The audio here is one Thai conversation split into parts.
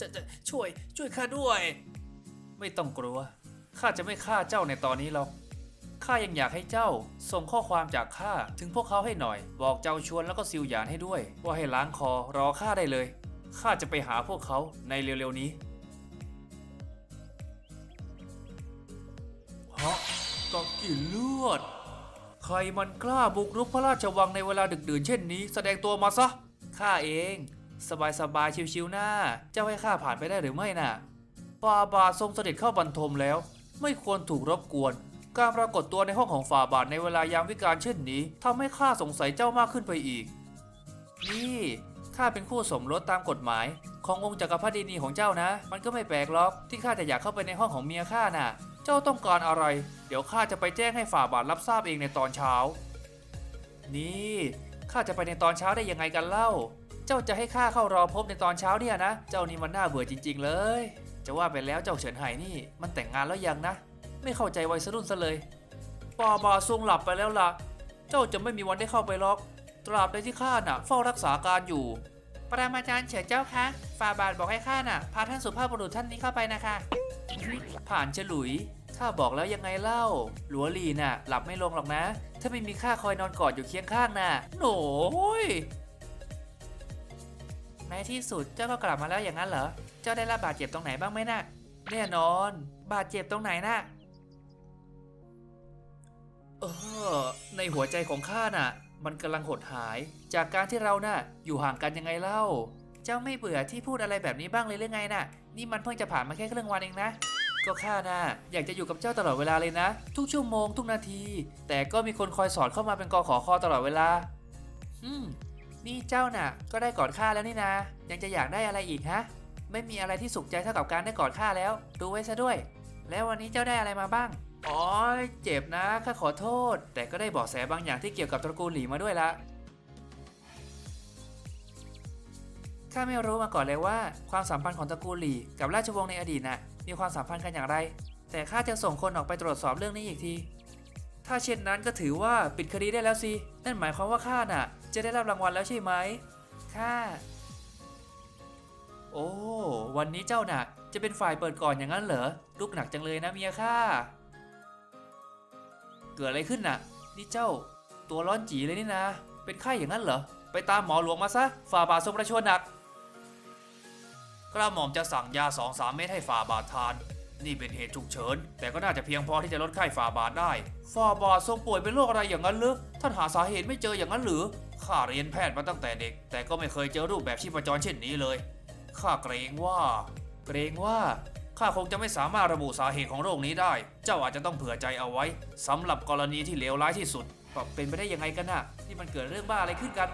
จะจะช่วยช่วยข้าด้วย ไม่ต้องกลัว ข้าจะไม่ฆ่าเจ้าในตอนนี้หรอก ข้ายังอยากให้เจ้าส่งข้อความจากข้าถึงพวกเขาให้หน่อย บอกเจ้าชวนแล้วก็ซิวหยานให้ด้วย ว่าให้ล้างคอรอข้าได้เลย ข้าจะไปหาพวกเขาในเร็วๆนี้ฮะก็กินเลือด ใครมันกล้าบุกรุกพระราชวังในเวลาดึกดื่นเช่นนี้ แสดงตัวมาซะ ข้าเอง สบายสบายๆชิวๆหน้าเจ้าให้ข้าผ่านไปได้หรือไม่น่ะฟาบาททรงเสด็จเข้าบรรทมแล้ว ไม่ควรถูกรบกวน การปรากฏตัวในห้องของฝ่าบาทในเวลายามวิกาลเช่นนี้ทำให้ข้าสงสัยเจ้ามากขึ้นไปอีก นี่ข้าเป็นคู่สมรสตามกฎหมาย ขององค์จักรพรรดินีของเจ้านะ มันก็ไม่แปลกหรอกที่ข้าจะอยากเข้าไปในห้องของเมียข้าน่ะ เจ้าต้องการอะไร เดี๋ยวข้าจะไปแจ้งให้ฝ่าบาทรับทราบเองในตอนเช้า นี่ข้าจะไปในตอนเช้าได้ยังไงกันเล่า เจ้าจะให้ข้าเข้ารอพบในตอนเช้าเนี่ยนะ เจ้านี่มันน่าเบื่อจริง ๆ เลย จะว่าไปแล้วเจ้าเฉินไห่นี่ มันแต่งงานแล้วยังนะ ไม่เข้าใจวัยรุ่นซะเลยปาบาทรงหลับไปแล้วล่ะ เจ้าจะไม่มีวันได้เข้าไปหรอก ตราบใดที่ข้าน่ะ เฝ้ารักษาการอยู่ ปรามาจารย์เฉินเจ้าคะฝ่าบาทบอกให้ข้าน่ะ พาท่านสุภาพบุรุษท่านนี้เข้าไปนะคะ ผ่านฉลุยข้าบอกแล้วยังไงเล่า หลัวหลีน่ะ หลับไม่ลงหรอกนะ ถ้าไม่มีข้าคอยนอนกอดอยู่เคียงข้างน่ะ โหนย ในที่สุดเจ้าก็กลับมาแล้วอย่างนั้นเหรอ เจ้าได้รับบาดเจ็บตรงไหนบ้างไหมน่ะแน่นอน บาดเจ็บตรงไหนน่ะเออในหัวใจของข้าน่ะ มันกำลังหดหาย จากการที่เราน่ะ อยู่ห่างกันยังไงเล่า เจ้าไม่เบื่อที่พูดอะไรแบบนี้บ้างเลยหรือไงน่ะ นี่มันเพิ่งจะผ่านมาแค่ครึ่งวันเองนะก็ข้าน่ะอยากจะอยู่กับเจ้าตลอดเวลาเลยนะ ทุกชั่วโมงทุกนาที แต่ก็มีคนคอยสอนเข้ามาเป็นกอขอคอตลอดเวลา อืม นี่เจ้าน่ะ ก็ได้กอดข้าแล้วนี่นะ ยังจะอยากได้อะไรอีกฮะ ไม่มีอะไรที่สุขใจเท่ากับการได้กอดข้าแล้ว ดูไว้ซะด้วย แล้ววันนี้เจ้าได้อะไรมาบ้างอ๋อเจ็บนะข้าขอโทษ แต่ก็ได้เบอกแสบางอย่างที่เกี่ยวกับตระกูลหลีมาด้วยละข้าไม่รู้มาก่อนเลยว่า ความสัมพันธ์ของตระกูลหลีกับราชวงศ์ในอดีตน่ะมีความสัมพันธ์กันอย่างไร แต่ข้าจะส่งคนออกไปตรวจสอบเรื่องนี้อีกที ถ้าเช่นนั้นก็ถือว่าปิดคดีได้แล้วสิ นั่นหมายความว่าข้าน่ะ จะได้รับรางวัลแล้วใช่ไหมข้า โอ้ วันนี้เจ้าน่ะ จะเป็นฝ่ายเปิดก่อนอย่างนั้นเหรอลุกหนักจังเลยนะเมียข้า เกิดอะไรขึ้นน่ะ นี่เจ้า ตัวร้อนจีเลยนี่นะ เป็นไข้อย่างนั้นเหรอ ไปตามหมอหลวงมาซะ ฝ่าบาททรงประชวรหนัก กระหม่อมจะสั่งยาสองสามเม็ดให้ฝ่าบาททาน นี่เป็นเหตุฉุกเฉิน แต่ก็น่าจะเพียงพอที่จะลดไข้ฝ่าบาทได้ ฝ่าบาททรงป่วยเป็นโรคอะไรอย่างนั้นหรือท่านหาสาเหตุไม่เจออย่างนั้นหรือข้าเรียนแพทย์มาตั้งแต่เด็ก แต่ก็ไม่เคยเจอรูปแบบชีพจรเช่นนี้เลยข้าเกรงว่า เกรงว่าข้าคงจะไม่สามารถระบุสาเหตุของโรคนี้ได้ เจ้าอาจจะต้องเผื่อใจเอาไว้สำหรับกรณีที่เลวร้ายที่สุดเป็นไปได้ยังไงกันน่ะนี่มันเกิดเรื่องบ้าอะไรขึ้นกัน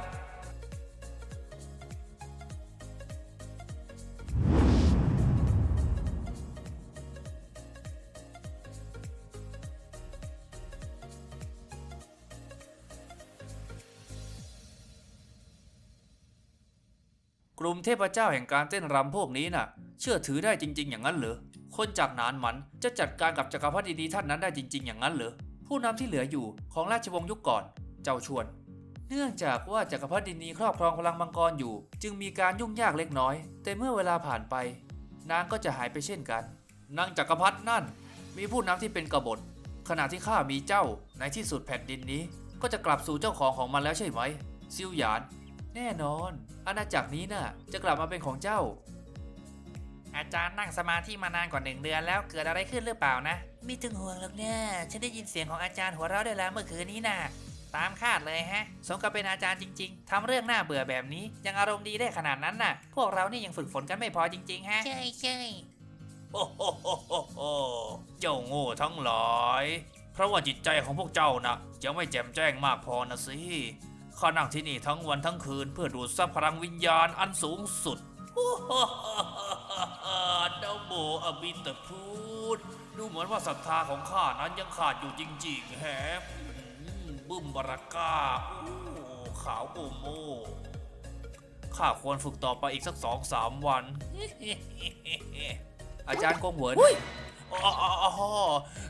กลุ่มเทพเจ้าแห่งการเต้นรำพวกนี้น่ะ เชื่อถือได้จริง ๆ อย่างนั้นเหรอ คนจากนานมันจะจัดการกับจักรพรรดินีท่านนั้นได้จริง ๆ อย่างนั้นเหรอ ผู้นำที่เหลืออยู่ของราชวงศ์ยุคก่อน เจ้าชวน เนื่องจากว่าจักรพรรดินีครอบครองพลังมังกรอยู่ จึงมีการยุ่งยากเล็กน้อย แต่เมื่อเวลาผ่านไป นางก็จะหายไปเช่นกัน นางจักรพรรดินั่น มีผู้นำที่เป็นกบฏ ขณะที่ข้ามีเจ้าในที่สุดแผ่นดินนี้ ก็จะกลับสู่เจ้าของของมันแล้วใช่ไหมซิวหยาน แน่นอน อาณาจักรนี้น่ะ จะกลับมาเป็นของเจ้า อาจารย์นั่งสมาธิมานานกว่าหนึ่งเดือนแล้วเกิดอะไรขึ้นหรือเปล่านะไม่ต้องห่วงหรอกเนี่ยฉันได้ยินเสียงของอาจารย์หัวเราะได้แล้วเมื่อคืนนี้น่ะตามคาดเลยฮะ สมกับเป็นอาจารย์จริง ๆ ทำเรื่องน่าเบื่อแบบนี้ ยังอารมณ์ดีได้ขนาดนั้นน่ะ พวกเรานี่ยังฝึกฝนกันไม่พอจริง ๆ ฮะ ใช่ใช่โอ้โหโหโหโหเจ้าโง่ทั้งหลาย เพราะว่าจิตใจของพวกเจ้านะยังไม่แจ่มแจ้งมากพอนะสิ ข้านั่งที่นี่ทั้งวันทั้งคืนเพื่อดูดซับพลังวิญญาณอันสูงสุดนะโมอบิตพูด ดูเหมือนว่าศรัทธาของข้านั้นยังขาดอยู่จริงๆแฮะอืมบึ้มบาราก้าโอ้ขาวโอโมข้าควรฝึกต่อไปอีกสักสองสามวัน อาจารย์กงเหวิน อ๋อ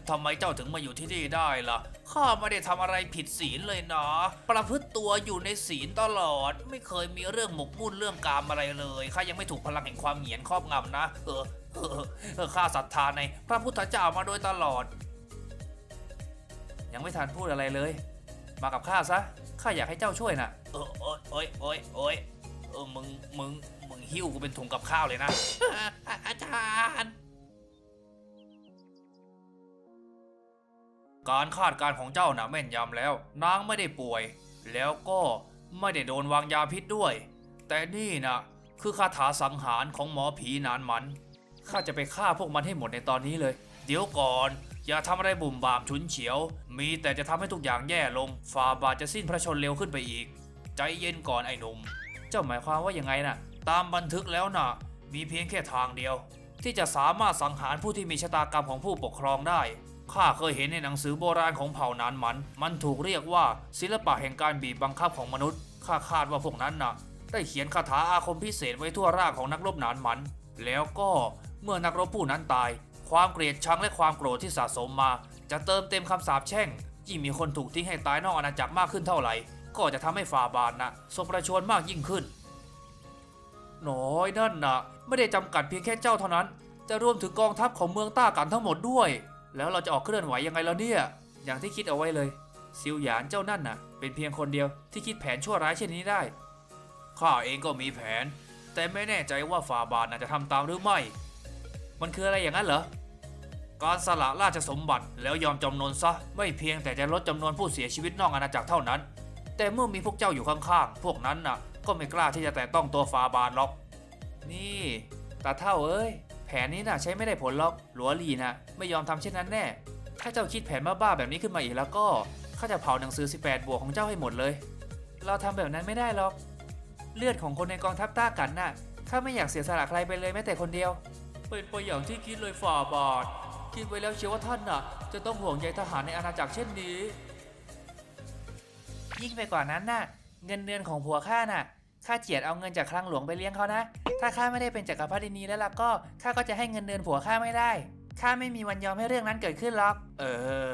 ทำไมเจ้าถึงมาอยู่ที่นี่ได้ล่ะ ข้าไม่ได้ทำอะไรผิดศีลเลยนะ ประพฤติตัวอยู่ในศีลตลอด ไม่เคยมีเรื่องหมกมุ่นเรื่องกามอะไรเลย ข้ายังไม่ถูกพลังแห่งความเหงียนครอบงำนะ เออเออข้าศรัทธาในพระพุทธเจ้ามาโดยตลอด ยังไม่ทันพูดอะไรเลย มากับข้าซะ ข้าอยากให้เจ้าช่วยน่ะเออโอ้ยโอ้ยโอ้ยโอ้ยเออมึงมึงมึงหิ้วกูเป็นถุงกับข้าวเลยนะอาจารย์ การคาดการ์ของเจ้าน่ะแม่นยำแล้ว นางไม่ได้ป่วย แล้วก็ไม่ได้โดนวางยาพิษด้วย แต่นี่นะคือคาถาสังหารของหมอผีนานมันข้าจะไปฆ่าพวกมันให้หมดในตอนนี้เลย เดี๋ยวก่อน อย่าทำอะไรบุ่มบามฉุนเฉียว มีแต่จะทำให้ทุกอย่างแย่ลงฟาบาทจะสิ้นพระชนเร็วขึ้นไปอีก ใจเย็นก่อนไอ้หนุ่มเจ้าหมายความว่ายังไงน่ะ ตามบันทึกแล้วน่ะ มีเพียงแค่ทางเดียว ที่จะสามารถสังหารผู้ที่มีชะตากรรมของผู้ปกครองได้ ข้าเคยเห็นในหนังสือโบราณของเผ่านานมัน มันถูกเรียกว่าศิลปะแห่งการบีบบังคับของมนุษย์ ข้าคาดว่าพวกนั้นน่ะ ได้เขียนคาถาอาคมพิเศษไว้ทั่วร่างของนักรบนานมัน แล้วก็เมื่อนักรบผู้นั้นตาย ความเกลียดชังและความโกรธที่สะสมมา จะเติมเต็มคำสาปแช่ง ยิ่งมีคนถูกทิ้งให้ตายนอกอาณาจักรมากขึ้นเท่าไหร่ ก็จะทำให้ฝ่าบาทนะทรงประชวรมากยิ่งขึ้น น้อยนั่นนะไม่ได้จำกัดเพียงแค่เจ้าเท่านั้น จะรวมถึงกองทัพของเมืองต้ากันทั้งหมดด้วย แล้วเราจะออกเคลื่อนไหวยังไงแล้วเนี่ย อย่างที่คิดเอาไว้เลย ซิวหยานเจ้านั่นน่ะ เป็นเพียงคนเดียวที่คิดแผนชั่วร้ายเช่นนี้ได้ ข้าเองก็มีแผน แต่ไม่แน่ใจว่าฝ่าบาทน่ะจะทำตามหรือไม่ มันคืออะไรอย่างนั้นเหรอ การสละราชสมบัติแล้วยอมจำนนซะ ไม่เพียงแต่จะลดจำนวนผู้เสียชีวิตนอกอาณาจักรเท่านั้น แต่เมื่อมีพวกเจ้าอยู่ข้างๆ พวกนั้นน่ะ ก็ไม่กล้าที่จะแตะต้องตัวฟาบาทหรอก นี่ตาเท่าเอ้ย ผนนี้น่ะใช้ไม่ได้ผลหรอกหลัวหลีน่ะไม่ยอมทำเช่นนั้นแน่ ถ้าเจ้าคิดแผนบ้าๆแบบนี้ขึ้นมาอีกแล้วก็ข้าจะเผาหนังสือ 18 บวกของเจ้าให้หมดเลย เราทำแบบนั้นไม่ได้หรอก เลือดของคนในกองทัพต้ากันน่ะข้าไม่อยากเสียสละใครไปเลยแม้แต่คนเดียว เป็นไปอย่างที่คิดเลยฝ่าบาท คิดไว้แล้วเชียวว่าท่านน่ะ จะต้องห่วงใยทหารในอาณาจักรเช่นนี้ ยิ่งไปกว่านั้นน่ะ เงินเดือนของผัวข้าน่ะ ข้าเจียดเอาเงินจากคลังหลวงไปเลี้ยงเขานะ ถ้าข้าไม่ได้เป็นจักรพรรดินีแล้วล่ะก็ข้าก็จะให้เงินเดือนผัวข้าไม่ได้ ข้าไม่มีวันยอมให้เรื่องนั้นเกิดขึ้นหรอก เอ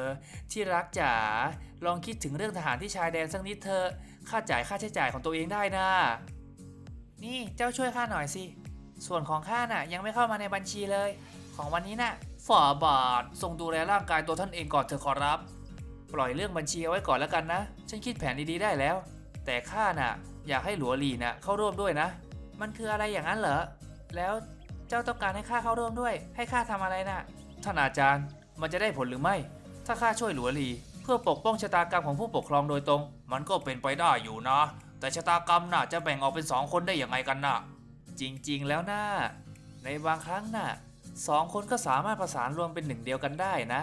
อ ที่รักจ๋า ลองคิดถึงเรื่องทหารที่ชายแดนสักนิดเถอะ ข้าจ่ายค่าใช้จ่ายของตัวเองได้นะ นี่เจ้าช่วยข้าหน่อยสิ ส่วนของข้าน่ะยังไม่เข้ามาในบัญชีเลย ของวันนี้น่ะฝ่าบาททรงดูแลร่างกายตัวท่านเองก่อนเถอะขอรับ ปล่อยเรื่องบัญชีเอาไว้ก่อนแล้วกันนะ ฉันคิดแผนดีๆได้แล้ว แต่ข้าน่ะ อยากให้หลัวหลีน่ะเข้าร่วมด้วยนะ มันคืออะไรอย่างนั้นเหรอ แล้วเจ้าต้องการให้ข้าเข้าร่วมด้วย ให้ข้าทำอะไรน่ะ ท่านอาจารย์ มันจะได้ผลหรือไม่ ถ้าข้าช่วยหลัวหลี เพื่อปกป้องชะตากรรมของผู้ปกครองโดยตรง มันก็เป็นไปได้อยู่นะ แต่ชะตากรรมน่ะจะแบ่งออกเป็นสองคนได้อย่างไงกันน่ะ จริงๆ แล้วน่ะในบางครั้งน่ะสองคนก็สามารถประสานรวมเป็นหนึ่งเดียวกันได้นะ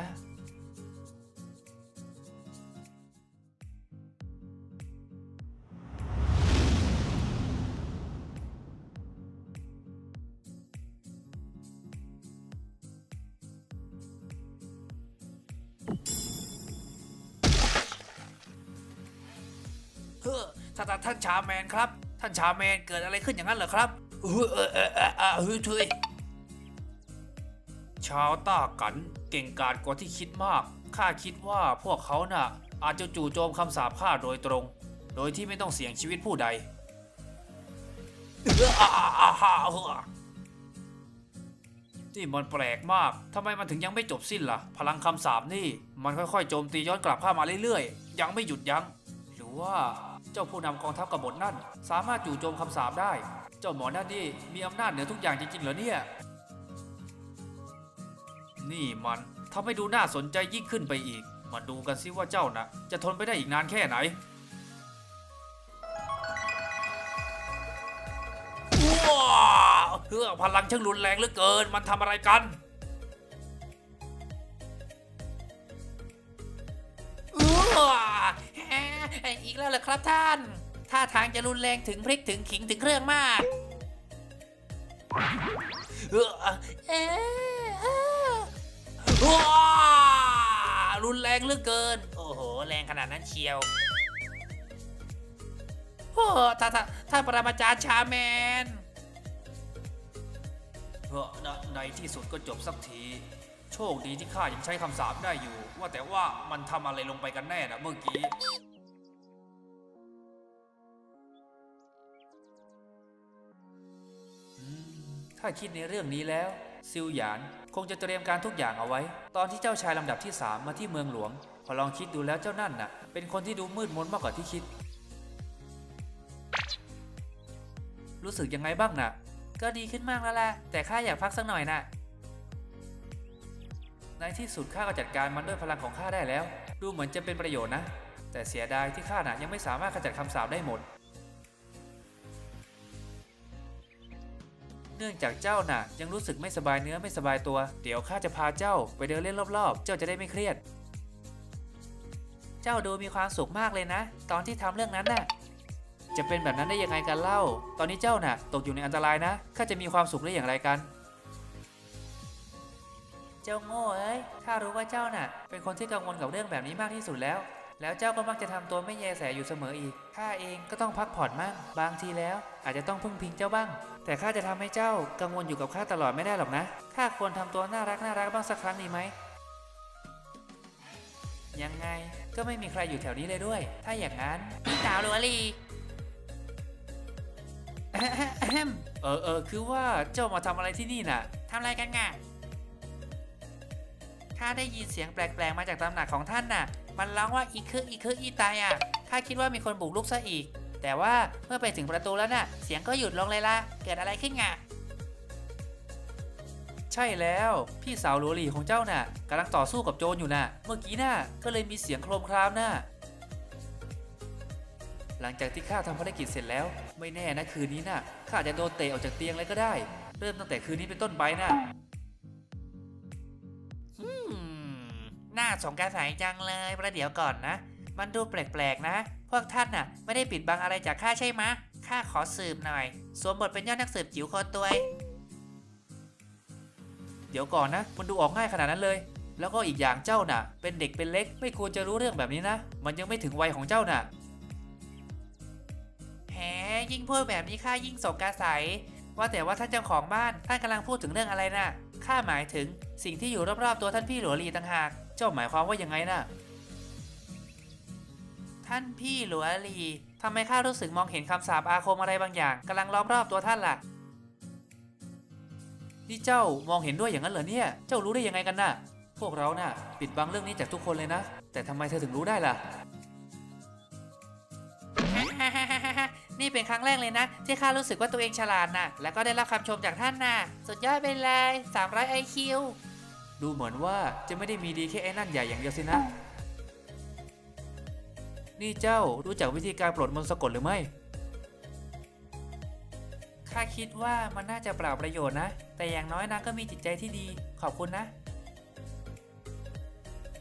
ท่านชาแมนครับ ท่านชาแมนเกิดอะไรขึ้นอย่างนั้นเหรอครับเออเออเออเออเออเฮ้ยทุยชาวต้ากันเก่งกาจกว่าที่คิดมาก ข้าคิดว่าพวกเขาน่ะ อาจจะจู่โจมคำสาปข้าโดยตรง โดยที่ไม่ต้องเสี่ยงชีวิตผู้ใดเอออ่าอ่านี่มันแปลกมาก ทำไมมันถึงยังไม่จบสิ้นล่ะ พลังคำสาปนี่ มันค่อยๆ โจมตีย้อนกลับเข้ามาเรื่อยๆ ยังไม่หยุดยัง้ง หรือว่า เจ้าผู้นำกองทัพกบฏนั่น สามารถจู่โจมคำสาปได้ เจ้าหมอนั่นนี่มีอำนาจเหนือทุกอย่างจริงๆเหรอเนี่ย นี่มันทำให้ดูน่าสนใจยิ่งขึ้นไปอีก มาดูกันซิว่าเจ้านะจะทนไปได้อีกนานแค่ไหนว้าวเฮ้อพลังช่างรุนแรงเหลือเกิน มันทำอะไรกัน อีกแล้วเหรอครับท่าน ท่าทางจะรุนแรงถึงพริกถึงขิงถึงเครื่องมาก เออเออว้ารุนแรงเหลือเกิน โอ้โห แรงขนาดนั้นเชียวโอ้ท่านท่านท่าปรมาจารย์ชาแมนเออในในที่สุดก็จบสักที โชคดีที่ข้ายังใช้คำสาปได้อยู่ ว่าแต่ว่ามันทำอะไรลงไปกันแน่นะเมื่อกี้ ถ้าคิดในเรื่องนี้แล้ว ซิวหยานคงจะเตรียมการทุกอย่างเอาไว้ ตอนที่เจ้าชายลำดับที่สามมาที่เมืองหลวง พอลองคิดดูแล้วเจ้านั่นน่ะ เป็นคนที่ดูมืดมนมากกว่าที่คิด รู้สึกยังไงบ้างน่ะ ก็ดีขึ้นมากแล้วแหละแต่ข้าอยากพักสักหน่อยน่ะ ในที่สุดข้าก็จัดการมันด้วยพลังของข้าได้แล้ว ดูเหมือนจะเป็นประโยชน์นะ แต่เสียดายที่ข้าน่ะยังไม่สามารถขจัดคำสาปได้หมด เนื่องจากเจ้าน่ะ ยังรู้สึกไม่สบายเนื้อไม่สบายตัว เดี๋ยวข้าจะพาเจ้าไปเดินเล่นรอบๆ เจ้าจะได้ไม่เครียด เจ้าดูมีความสุขมากเลยนะ ตอนที่ทำเรื่องนั้นน่ะ จะเป็นแบบนั้นได้ยังไงกันเล่า ตอนนี้เจ้าน่ะ ตกอยู่ในอันตรายนะข้าจะมีความสุขได้อย่างไรกัน เจ้าโง่เอ้ยข้ารู้ว่าเจ้าน่ะ เป็นคนที่กังวลกับเรื่องแบบนี้มากที่สุดแล้ว แล้วเจ้าก็มักจะทำตัวไม่แยแสอยู่เสมออีกข้าเองก็ต้องพักผ่อนมั่งบางทีแล้ว อาจจะต้องพึ่งพิงเจ้าบ้าง แต่ข้าจะทำให้เจ้ากังวลอยู่กับข้าตลอดไม่ได้หรอกนะข้าควรทำตัวน่ารักน่ารักบ้างสักครั้งดีไหมยังไงก็ไม่มีใครอยู่แถวนี้เลยด้วย ถ้าอย่างนั้นพี่สาวหรือวลีเออเออคือว่าเจ้ามาทำอะไรที่นี่น่ะทำอะไรกันง่ะ ข้าได้ยินเสียงแปลกๆมาจากตำหนักของท่านน่ะ มันร้องว่าอีคืออีคืออีตายอะ ข้าคิดว่ามีคนบุกรุกซะอีก แต่ว่าเมื่อไปถึงประตูแล้วน่ะ เสียงก็หยุดลงเลยละเกิดอะไรขึ้นง่ะ ใช่แล้ว พี่สาวหลัวหลีของเจ้าน่ะกำลังต่อสู้กับโจรอยู่น่ะ เมื่อกี้น่ะก็เลยมีเสียงโครมครามน่ะหลังจากที่ข้าทำภารกิจเสร็จแล้ว ไม่แน่นะคืนนี้น่ะข้าจจะโดนเตะออกจากเตียงเลยก็ได้ เริ่มตั้งแต่คืนนี้เป็นต้นไปน่ะ มน่าสงสัยจังเลยประเดี๋ยวก่อนนะ มันดูแปลกๆนะ พวกท่านน่ะ ไม่ได้ปิดบังอะไรจากข้าใช่ไหมข้าขอสืบหน่อย สวมบทเป็นยอดนักสืบจิ๋วคตรตัวยเดี๋ยวก่อนนะ มันดูออกง่ายขนาดนั้นเลย แล้วก็อีกอย่างเจ้าน่ะ เป็นเด็กเป็นเล็ก ไม่ควรจะรู้เรื่องแบบนี้นะ มันยังไม่ถึงวัยของเจ้าน่ะแหมยิ่งพูดแบบนี้ข้ายิ่งสงสัยว่าแต่ว่าท่านเจ้าของบ้านท่านกำลังพูดถึงเรื่องอะไรน่ะข้าหมายถึงสิ่งที่อยู่รอบๆตัวท่านพี่หลวหลีต่างหาก เจ้าหมายความว่ายังไงน่ะ ท่านพี่หลวลีทำไมข้ารู้สึกมองเห็นคำสาปอาคมอะไรบางอย่างกำลังล้อมรอบตัวท่านล่ะ นี่เจ้ามองเห็นด้วยอย่างนั้นเหรอเนี่ย เจ้ารู้ได้ยังไงกันน่ะ พวกเราน่ะ ปิดบังเรื่องนี้จากทุกคนเลยนะ แต่ทำไมเธอถึงรู้ได้ล่ะ นี่เป็นครั้งแรกเลยนะ ที่ข้ารู้สึกว่าตัวเองฉลาดน่ะแล้วก็ได้รับคำชมจากท่านน่ะสุดยอดไปเลย300 IQ ดูเหมือนว่าจะไม่ได้มีดีแค่ไอ้นั่นใหญ่อย่างเดียวสินะ นี่เจ้ารู้จักวิธีการปลดมนต์สะกดหรือไม่ ข้าคิดว่ามันน่าจะเปล่าประโยชน์นะ แต่อย่างน้อยนางก็มีจิตใจที่ดี ขอบคุณนะ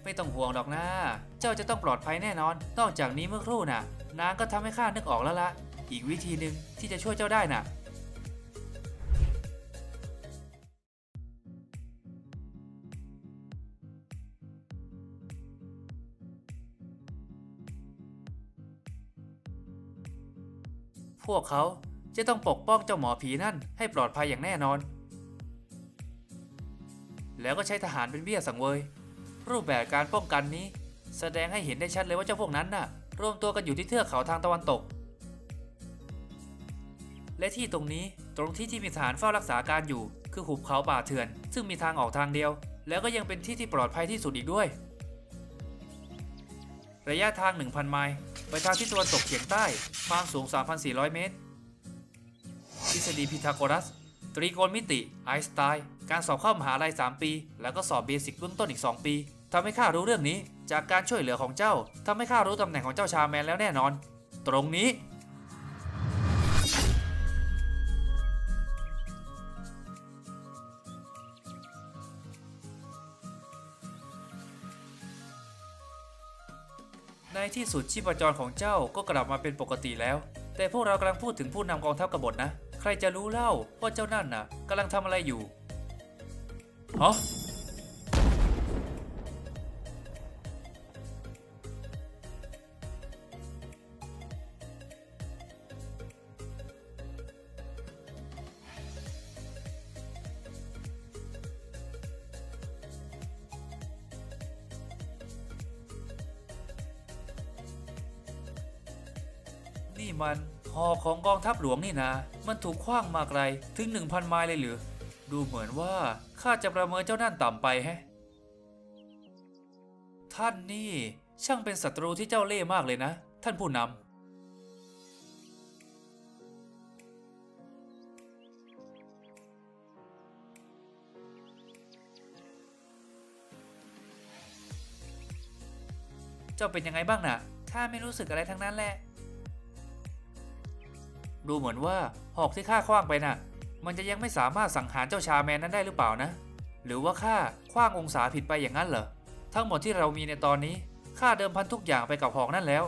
ไม่ต้องห่วงหรอกนะ เจ้าจะต้องปลอดภัยแน่นอน นอกจากนี้เมื่อครู่น่ะ นางก็ทำให้ข้านึกออกแล้วละ อีกวิธีหนึ่งที่จะช่วยเจ้าได้น่ะ พวกเขาจะต้องปกป้องเจ้าหมอผีนั่นให้ปลอดภัยอย่างแน่นอน แล้วก็ใช้ทหารเป็นเบี้ยสังเวย รูปแบบการป้องกันนี้ แสดงให้เห็นได้ชัดเลยว่าเจ้าพวกนั้นน่ะ รวมตัวกันอยู่ที่เทือกเขาทางตะวันตก และที่ตรงนี้ตรงที่ที่มีทหารเฝ้ารักษาการอยู่ คือหุบเขาป่าเถื่อน ซึ่งมีทางออกทางเดียว แล้วก็ยังเป็นที่ที่ปลอดภัยที่สุดอีกด้วย ระยะทาง 1,000 ไมล์ไปทางทิศตะวันตกเฉียงใต้ ความสูง 3,400 เมตร ทฤษฎีพีทาโกรัส ตรีโกณมิติ ไอน์สไตน์ การสอบเข้ามหาลัย 3 ปี แล้วก็สอบเบสิกเบื้องต้นอีก 2 ปีทำให้ข้ารู้เรื่องนี้ จากการช่วยเหลือของเจ้าทำให้ข้ารู้ตำแหน่งของเจ้าชาแมนแล้วแน่นอน ตรงนี้ ที่สุดชีพจรของเจ้าก็กลับมาเป็นปกติแล้ว แต่พวกเรากำลังพูดถึงผู้นำกองทัพกบฏนะ ใครจะรู้เล่าว่าเจ้านั่นน่ะกำลังทำอะไรอยู่ฮะ นี่มันหอของกองทัพหลวงนี่นะ มันถูกคว้างมาไกลถึง 1,000 ไมล์เลยหรือ ดูเหมือนว่าข้าจะประเมินเจ้านั่นต่ำไปแฮะ ท่านนี่ช่างเป็นศัตรูที่เจ้าเล่ห์มากเลยนะ ท่านผู้นำเจ้าเป็นยังไงบ้างน่ะข้าไม่รู้สึกอะไรทั้งนั้นแหละ ดูเหมือนว่าหอกที่ข้าคว้างไปน่ะ มันจะยังไม่สามารถสังหารเจ้าชาแมนนั้นได้หรือเปล่านะ หรือว่าข้าคว้างองศาผิดไปอย่างนั้นเหรอ ทั้งหมดที่เรามีในตอนนี้ข้าเดิมพันทุกอย่างไปกับหอกนั่นแล้ว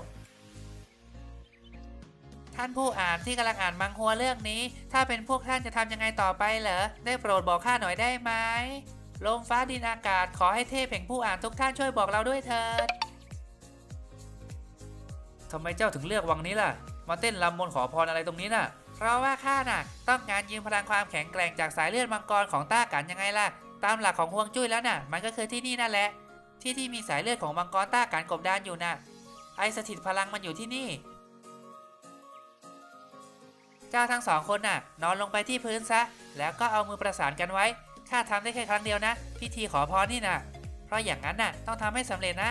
ท่านผู้อ่านที่กำลังอ่านมังหัวเรื่องนี้ ถ้าเป็นพวกท่านจะทำยังไงต่อไปเหรอ ได้โปรดบอกข้าหน่อยได้ไหมลมฟ้าดินอากาศขอให้เทพแห่งผู้อ่านทุกท่านช่วยบอกเราด้วยเถิดทำไมเจ้าถึงเลือกวังนี้ล่ะ มาเต้นลำมนต์ขอพรอะไรตรงนี้น่ะ เพราะว่าข้าน่ะ ต้องการยืมพลังความแข็งแกร่งจากสายเลือดมังกรของต้ากันยังไงล่ะ ตามหลักของฮวงจุ้ยแล้วน่ะ มันก็คือที่นี่นั่นแหละ ที่ที่มีสายเลือดของมังกรต้ากันกบดานอยู่น่ะ ไอสถิตพลังมันอยู่ที่นี่ เจ้าทั้งสองคนน่ะ นอนลงไปที่พื้นซะ แล้วก็เอามือประสานกันไว้ ข้าทำได้แค่ครั้งเดียวนะ พิธีขอพรนี่น่ะ เพราะอย่างนั้นน่ะ ต้องทำให้สำเร็จนะ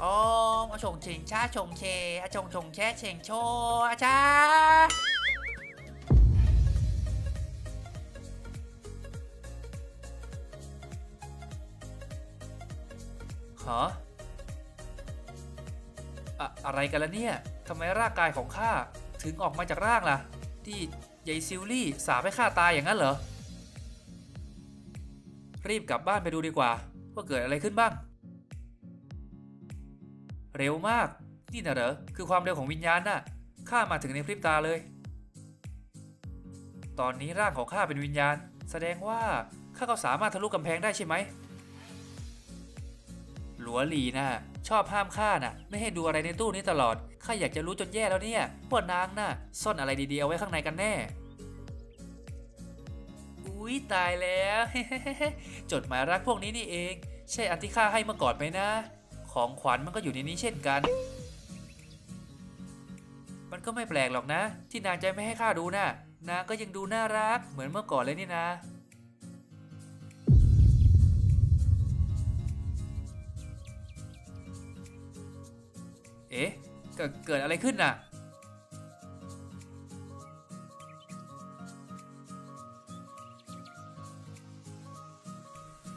โอ้มอาชงชิงชาชงเชอาชงชงแช่เชงโชอาชาฮะอะอะไรกันละเนี่ยทำไมร่างกายของข้าถึงออกมาจากร่างล่ะ ที่ยายซิลลี่สาให้ข้าตายอย่างนั้นเหรอ รีบกลับบ้านไปดูดีกว่า ว่าเกิดอะไรขึ้นบ้าง เร็วมาก นี่นะเหรอ คือความเร็วของวิญญาณน่ะ ข้ามาถึงในพริบตาเลย ตอนนี้ร่างของข้าเป็นวิญญาณ แสดงว่าข้าก็สามารถทะลุกำแพงได้ใช่ไหม หลัวหลีน่ะ ชอบห้ามข้าน่ะ ไม่ให้ดูอะไรในตู้นี้ตลอด ข้าอยากจะรู้จนแย่แล้วเนี่ยว่านางน่ะ ซ่อนอะไรดีๆเอาไว้ข้างในกันแน่อุ๊ยตายแล้ว จดหมายรักพวกนี้นี่เอง ใช่อันที่ข้าให้เมื่อก่อนไหมนะ ของขวัญมันก็อยู่ในนี้เช่นกัน มันก็ไม่แปลกหรอกนะ ที่นางจะไม่ให้ข้าดูน่ะนางก็ยังดูน่ารักเหมือนเมื่อก่อนเลยนี่นะ เอ๊ะ เกิดเกิดอะไรขึ้นน่ะ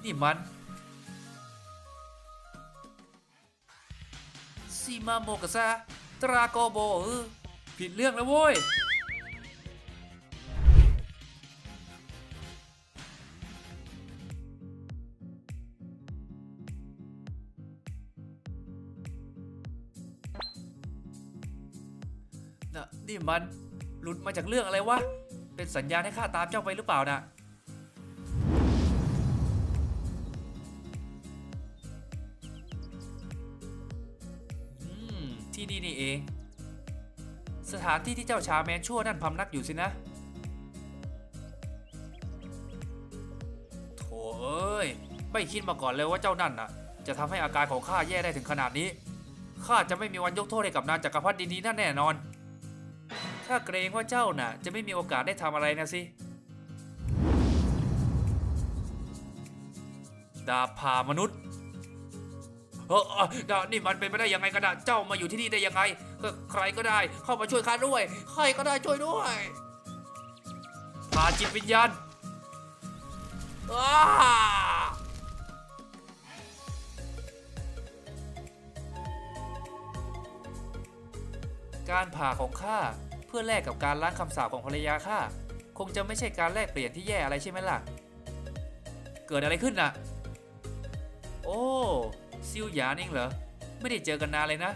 นี่มัน ซีมาโมกะซาตราโกโบเออผิดเรื่องแล้วโว้ยน่ะนี่มันหลุดมาจากเรื่องอะไรวะ เป็นสัญญาณให้ข้าตามเจ้าไปหรือเปล่านะ ที่นี่นี่เอง สถานที่ที่เจ้าชาแมนชั่วนั่นพำนักอยู่สินะ โถเอ้ย ไม่คิดมาก่อนเลยว่าเจ้านั่นน่ะ จะทำให้อาการของข้าแย่ได้ถึงขนาดนี้ ข้าจะไม่มีวันยกโทษให้กับนางจักรพรรดินีนั่นแน่นอน ข้าเกรงว่าเจ้าน่ะ จะไม่มีโอกาสได้ทำอะไรนะสิ ดาบผ่ามนุษย์ เออเออดานี่มันเป็นไปได้ยังไงกันนะเจ้ามาอยู่ที่นี่ได้ยังไงก็ใครก็ได้เข้ามาช่วยข้าด้วย ใครก็ได้ช่วยด้วยพาจิตวิญญาณอ้าการผ่าของข้าเพื่อแลกกับการล้างคำสาปของภรรยาข้าคงจะไม่ใช่การแลกเปลี่ยนที่แย่อะไรใช่ไหมล่ะ เกิดอะไรขึ้นน่ะ โอ้ ซิวหยานเองเหรอ ไม่ได้เจอกันนานเลยนะ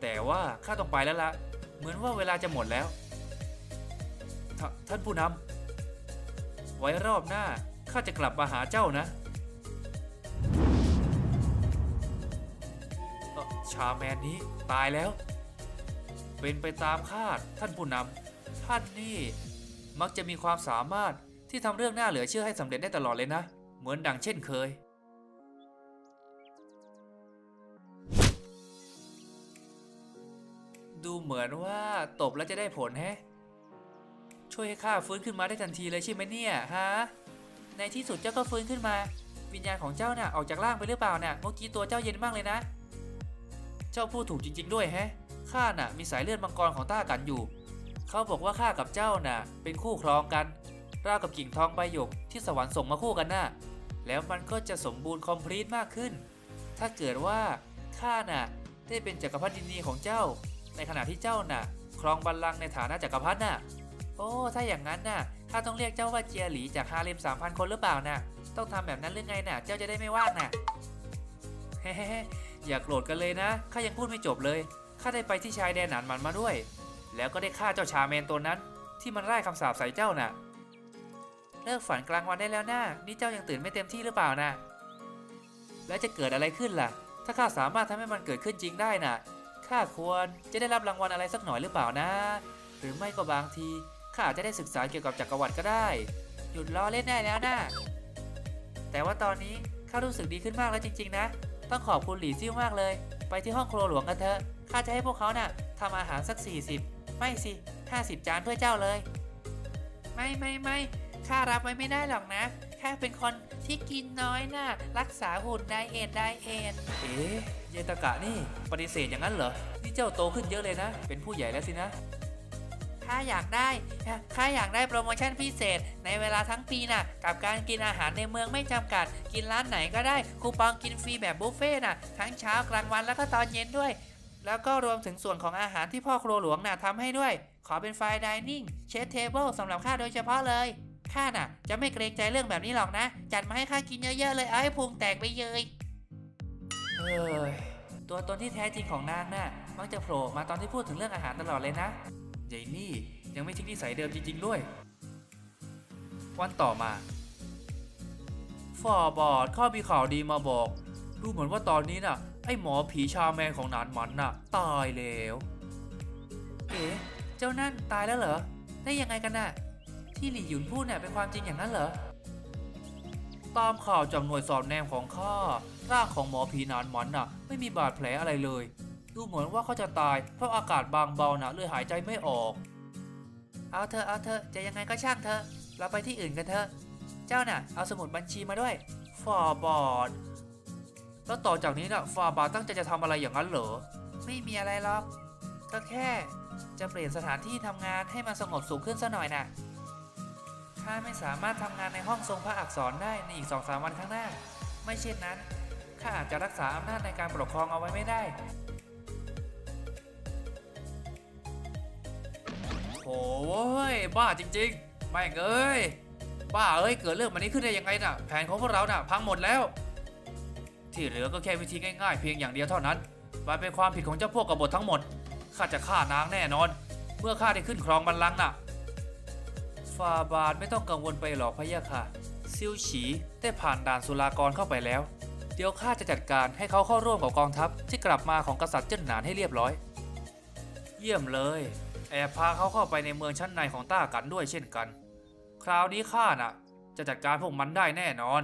แต่ว่าข้าต้องไปแล้วละเหมือนว่าเวลาจะหมดแล้วทท่านผู้นำไว้รอบหน้าข้าจะกลับมาหาเจ้านะ ชาแมนนี้ตายแล้ว เป็นไปตามคาดท่านผู้นำท่านนี่มักจะมีความสามารถที่ที่ทำเรื่องน่าเหลือเชื่อให้สำเร็จได้ตลอดเลยนะ เหมือนดังเช่นเคย ดูเหมือนว่าตบแล้วจะได้ผลแฮะ ช่วยให้ข้าฟื้นขึ้นมาได้ทันทีเลยใช่ไหมเนี่ยฮะ ในที่สุดเจ้าก็ฟื้นขึ้นมา วิญญาณของเจ้าน่ะออกจากร่างไปหรือเปล่าน่ะ เมื่อกี้ตัวเจ้าเย็นมากเลยนะ เจ้าพูดถูกจริง ๆ ด้วยแฮะ ข้าน่ะมีสายเลือดมังกรของต้ากันอยู่ เขาบอกว่าข้ากับเจ้าน่ะ เป็นคู่ครองกันราวกับกิ่งทองใบหยกที่สวรรค์ส่งมาคู่กันน่ะ แล้วมันก็จะสมบูรณ์คอมพลีทมากขึ้น ถ้าเกิดว่าข้าน่ะได้เป็นจักรพรรดินีของเจ้า ในขณะที่เจ้าน่ะ ครองบัลลังก์ในฐานะจักรพรรดิน่ะ โอ้ ถ้าอย่างนั้นน่ะข้าต้องเรียกเจ้าว่าเจียหลีจากฮาเลมสามพันคนหรือเปล่าน่ะ ต้องทำแบบนั้นหรือไงน่ะ เจ้าจะได้ไม่ว่างน่ะเฮ้อย่าโกรธกันเลยนะข้ายังพูดไม่จบเลยข้าได้ไปที่ชายแดนหนานมันมาด้วย แล้วก็ได้ฆ่าเจ้าชาเมนตัวนั้น ที่มันไล่คำสาปใส่เจ้าน่ะ เลิกฝันกลางวันได้แล้วนะนี่เจ้ายังตื่นไม่เต็มที่หรือเปล่านะแล้วจะเกิดอะไรขึ้นล่ะ ถ้าข้าสามารถทำให้มันเกิดขึ้นจริงได้น่ะ ข้าควรจะได้รับรางวัลอะไรสักหน่อยหรือเปล่านะ หรือไม่ก็บางทีข้าอาจจะได้ศึกษาเกี่ยวกับจักรวรรดิก็ได้ หยุดล้อเล่นได้แล้วนะแต่ว่าตอนนี้ข้ารู้สึกดีขึ้นมากแล้วจริง ๆ นะ ต้องขอบคุณหลี่ซิ่วมากเลย ไปที่ห้องครัวหลวงกันเถอะข้าจะให้พวกเขาน่ะทำอาหารสัก 40 ไม่สิ 50 จานเพื่อเจ้าเลย ไม่ไม่ไม่ข้ารับไว้ไม่ได้หรอกนะข้าเป็นคนที่กินน้อยน่ะรักษาหุ่นไดเอทไดเอทเอ๊ะ ยตากะนี่ปฏิเสธอย่างนั้นเหรอ นี่เจ้าโตขึ้นเยอะเลยนะ เป็นผู้ใหญ่แล้วสินะ ข้าอยากได้ ข้าอยากได้โปรโมชั่นพิเศษ ในเวลาทั้งปีน่ะ กับการกินอาหารในเมืองไม่จำกัด กินร้านไหนก็ได้ คูปองกินฟรีแบบบุฟเฟ่ต์น่ะ ทั้งเช้ากลางวันแล้วก็ตอนเย็นด้วย แล้วก็รวมถึงส่วนของอาหารที่พ่อครัวหลวงน่ะทำให้ด้วย ขอเป็นไฟน์ดิเนิ่งเชฟเทเบิลสำหรับข้าโดยเฉพาะเลย ข้าน่ะ จะไม่เกรงใจเรื่องแบบนี้หรอกนะ จัดมาให้ข้ากินเยอะๆเลย เอาให้พุงแตกไปเลย เอ้ยตัวตนที่แท้จริงของนางน่ะมักจะโผล่มาตอนที่พูดถึงเรื่องอาหารตลอดเลยนะใหญ่นี่ยังไม่ทิ้งนิสัยเดิมจริง ๆ ด้วย วันต่อมาฝ่าบาทข้ามีข่าวดีมาบอก ดูเหมือนว่าตอนนี้น่ะ ไอ้หมอผีชาแมนของนานหมันน่ะ ตายแล้ว เอ๋เจ้านั่นตายแล้วเหรอ ได้ยังไงกันน่ะ ที่หลี่หยุนพูดเนี่ยเป็นความจริงอย่างนั้นเหรอ ตามข่าวจากหน่วยสอดแนมของข้า ร่างของหมอผีนานหมันน่ะ ไม่มีบาดแผลอะไรเลย ดูเหมือนว่าเขาจะตายเพราะอากาศบางเบาน่ะเลยหายใจไม่ออก เอาเถอเอาเถอจะยังไงก็ช่างเถอเราไปที่อื่นกันเถอะ เจ้าน่ะ เอาสมุดบัญชีมาด้วยฟาบาทแล้วต่อจากนี้น่ะฟาบาทตั้งใจจะทำอะไรอย่างนั้นเหรอ ไม่มีอะไรหรอก ก็แค่ จะเปลี่ยนสถานที่ทำงานให้มันสงบสุขขึ้นสัหน่อยน่ะข้าไม่สามารถทำงานในห้องทรงพระอักษรได้ในอีกสองสามวันข้างหน้า ไม่เช่นนั้น ข้าอาจจะรักษาอำนาจในการปกครองเอาไว้ไม่ได้ โอ้ยบ้าจริงๆ ไม่งเอ้ย บ้าเอ้ย เกิดเรื่องแบบนี้ขึ้นได้ยังไงน่ะ แผนของพวกเราน่ะ พังหมดแล้ว ที่เหลือก็แค่วิธีง่ายๆ เพียงอย่างเดียวเท่านั้น มันเป็นความผิดของเจ้าพวกกบฏทั้งหมด ข้าจะฆ่านางแน่นอน เมื่อข้าได้ขึ้นครองบัลลังก์น่ะฟาบาทไม่ต้องกังวลไปหรอกพะยะค่ะซิวฉีได้ผ่านด่านสุลากรเข้าไปแล้ว เดี๋ยวข้าจะจัดการให้เขาเข้าร่วมกับกองทัพที่กลับมาของกษัตริย์เจิ้นหนานให้เรียบร้อย เยี่ยมเลย แอบพาเขาเข้าไปในเมืองชั้นในของต้ากันด้วยเช่นกัน คราวนี้ข้าน่ะ จะจัดการพวกมันได้แน่นอน